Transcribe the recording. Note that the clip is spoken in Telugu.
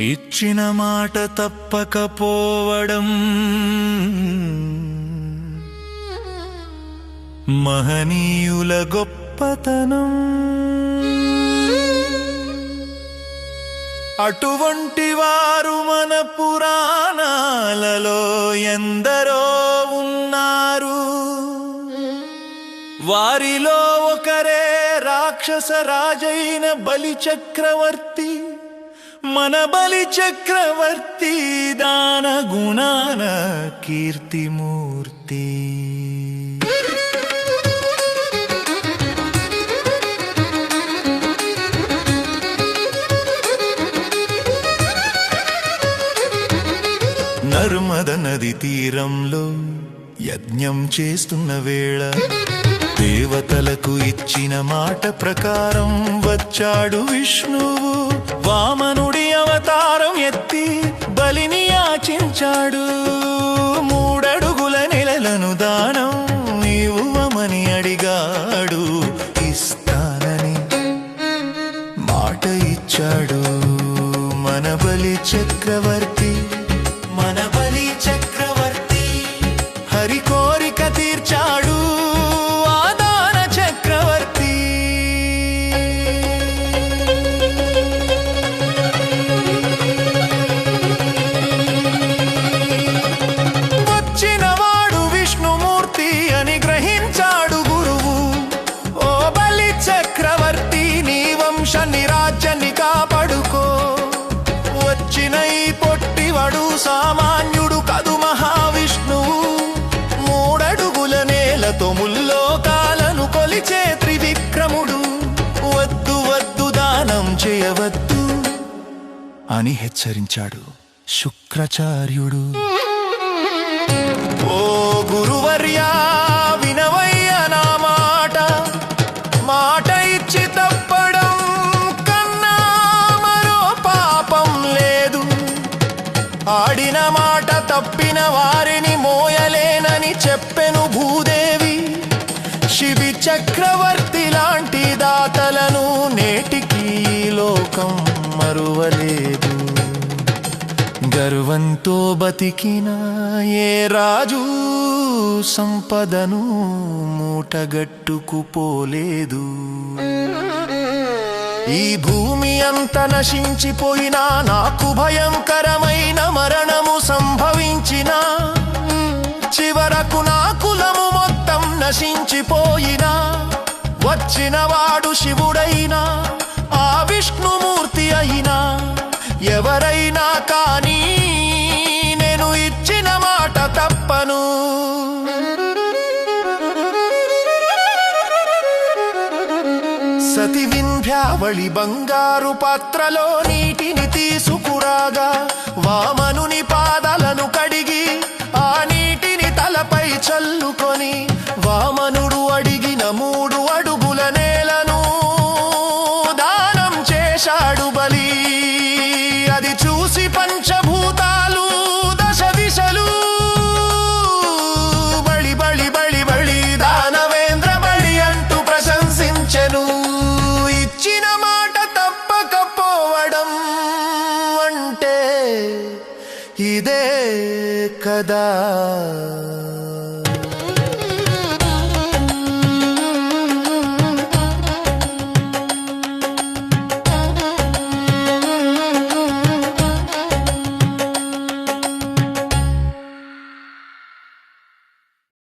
ఇచ్చిన మాట తప్పకపోవడం మహనీయుల గొప్పతనం. అటువంటి వారు మన పురాణాలలో ఎందరో ఉన్నారు. వారిలో ఒకరే రాక్షస రాజైన బలి చక్రవర్తి మన బలి చక్రవర్తి దాన గుణాన కీర్తిమూర్తి నర్మద నది తీరంలో యజ్ఞం చేస్తున్న వేళ దేవతలకు ఇచ్చిన మాట ప్రకారం వచ్చాడు విష్ణువు. వామనుడి అవతారం ఎత్తి బలిని యాచించాడు. మూడడుగుల నెలలను దానం ఇవ్వమని అడిగాడు. ఇస్తానని మాట ఇచ్చాడు. మన బలి చక్రవర్తి కాదు సామాన్యుడు కాదు మహావిష్ణువు మూడడుగుల నేలతో ముల్లోకాలను కొలిచే త్రివిక్రముడు. వద్దు వద్దు దానం చేయవద్దు అని హెచ్చరించాడు శుక్రాచార్యుడు. మాట తప్పిన వారిని మోయలేనని చెప్పెను భూదేవి. శివి చక్రవర్తి లాంటి దాతలను నేటికి లోకం మరువలేదు. గర్వంతో బతికిన ఏ రాజు సంపదను మూటగట్టుకుపోలేదు ఈ భూమి అంత నశించిపోయినా నాకు భయంకరమైన మరణము సంభవించిన. చివరకు నా కులము మొత్తం నశించిపోయినా. వచ్చిన వాడు శివుడైనా ఆ విష్ణుమూర్తి అయినా. ఎవరైనా కానీ నేను ఇచ్చిన మాట తప్పను. సతి వింధ్యావళి బంగారు పాత్రలో నీటిని తీసుకురాగా వామనుని పాదాలను కడిగి ఆ నీటిని తలపై చల్లుకో ఇదే కదా